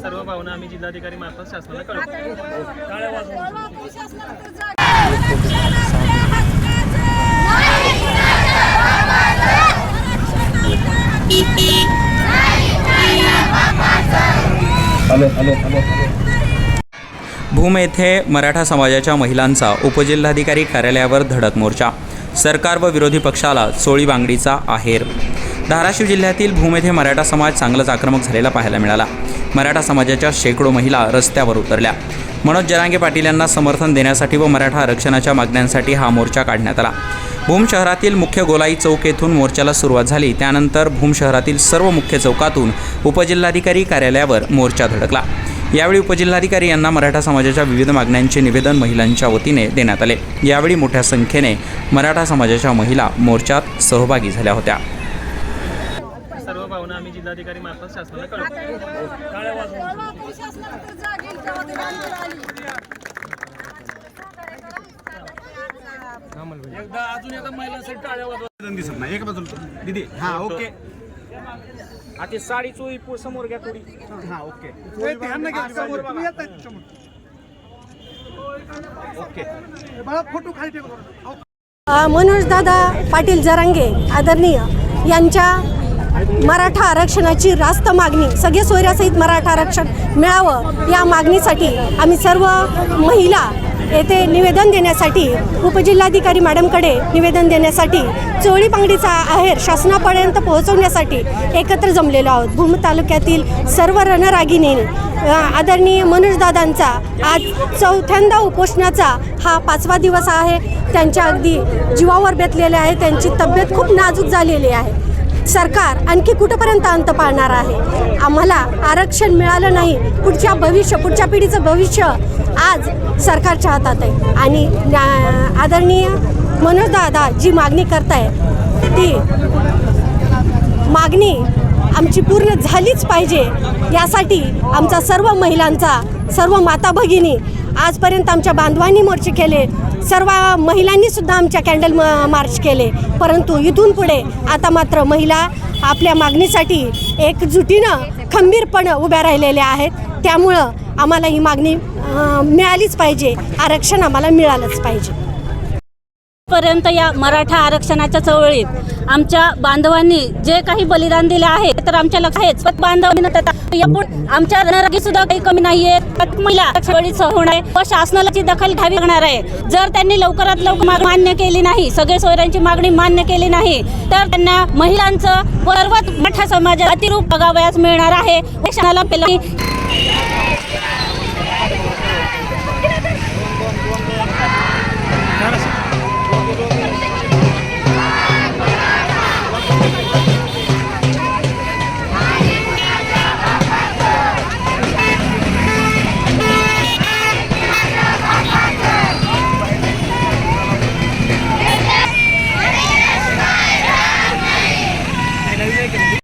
सर्व भावना आम्ही जिल्हाधिकारी मार्फत शासनाला भूम येथे मराठा समाजाच्या महिलांचा उपजिल्हाधिकारी कार्यालयावर धडक मोर्चा. सरकार व विरोधी पक्षाला चोळी बांगडीचा आहेर. धाराशिव जिल्ह्यातील भूम येथे मराठा समाज चांगलाच आक्रमक झालेला पाहायला मिळाला. मराठा समाजाच्या शेकडो महिला रस्त्यावर उतरल्या. मनोज जरांगे पाटील यांना समर्थन देण्यासाठी व मराठा आरक्षणाच्या मागण्यांसाठी हा मोर्चा काढण्यात आला. भूम शहरातील मुख्य गोलाई चौक येथून मोर्चाला सुरुवात झाली. त्यानंतर भूम शहरातील सर्व मुख्य चौकातून उपजिल्हाधिकारी कार्यालयावर मोर्चा धडकला. यावेळी उपजिल्हाधिकारी यांना मराठा समाजाच्या विविध मागण्यांचे निवेदन महिलांच्या वतीने देण्यात आले. यावेळी मोठ्या संख्येने मराठा समाजाच्या महिला मोर्चात सहभागी झाल्या होत्या. भावना आम्ही जिल्हाधिकारी मार्फत शासनाला कळवतो. दिसत नाही. एक बाजूला. दीदी. हा ओके. आता साडी चोळी समोर घ्या थोडी. हा ओके. ओके. मनोज दादा पाटील जरांगे आदरणीय यांच्या मराठा आरक्षणाची रास्त मागणी सगळे सोयऱ्यासहित मराठा आरक्षण मिळावं या मागणीसाठी आम्ही सर्व महिला येथे निवेदन देण्यासाठी उपजिल्हाधिकारी मॅडमकडे निवेदन देण्यासाठी चोळी पांगडीचा आहेर शासनापर्यंत पोहोचवण्यासाठी एकत्र जमलेलो आहोत. भूम तालुक्यातील सर्व रणरागिनी आदरणीय मनोजदादांचा आज चौथ्यांदा उपोषणाचा हा पाचवा दिवस आहे. त्यांच्या अगदी जीवावर बेतलेले आहे. त्यांची तब्येत खूप नाजूक झालेली आहे. सरकार आणखी कुठंपर्यंत अंत पाळणार आहे? आम्हाला आरक्षण मिळालं नाही. पुढच्या भविष्य पुढच्या पिढीचं भविष्य आज सरकारच्या हातात आहे. आणि न्या- आदरणीय मनोजदादा जी मागणी करताय ती मागणी आमची पूर्ण झालीच पाहिजे. यासाठी आमचा सर्व महिलांचा सर्व माता भगिनी आजपर्यंत आमच्या बांधवांनी मोर्चे केले. सर्व महिलांनी सुद्धा आमच्या कॅन्डल म- मार्च केले. परंतु इथून पुढे आता मात्र महिला आपल्या मागणीसाठी एकजुटीनं खंबीरपणे उभ्या राहिलेल्या आहेत. त्यामुळं आम्हाला ही मागणी मिळालीच पाहिजे. आरक्षण आम्हाला मिळालंच पाहिजे. पर्यंत या मराठा आरक्षणाच्या चळवळीत आमच्या बांधवांनी जे काही बलिदान दिले आहे तर आमच्या लक्ष आहेच पण बांधवांनी त्यात आमच्या रणरागी सुद्धा काही कमी नाहीये. महिला होणार आहे. व शासनाला दखल घ्यावी लागणार आहे. जर त्यांनी लवकरात लवकर माग- मान्य केली नाही सगळे सोयऱ्यांची मागणी मान्य केली नाही तर त्यांना महिलांचं व सर्वात मोठ्या समाजात अतिरूप बघावयास मिळणार आहे. शासनाला पेला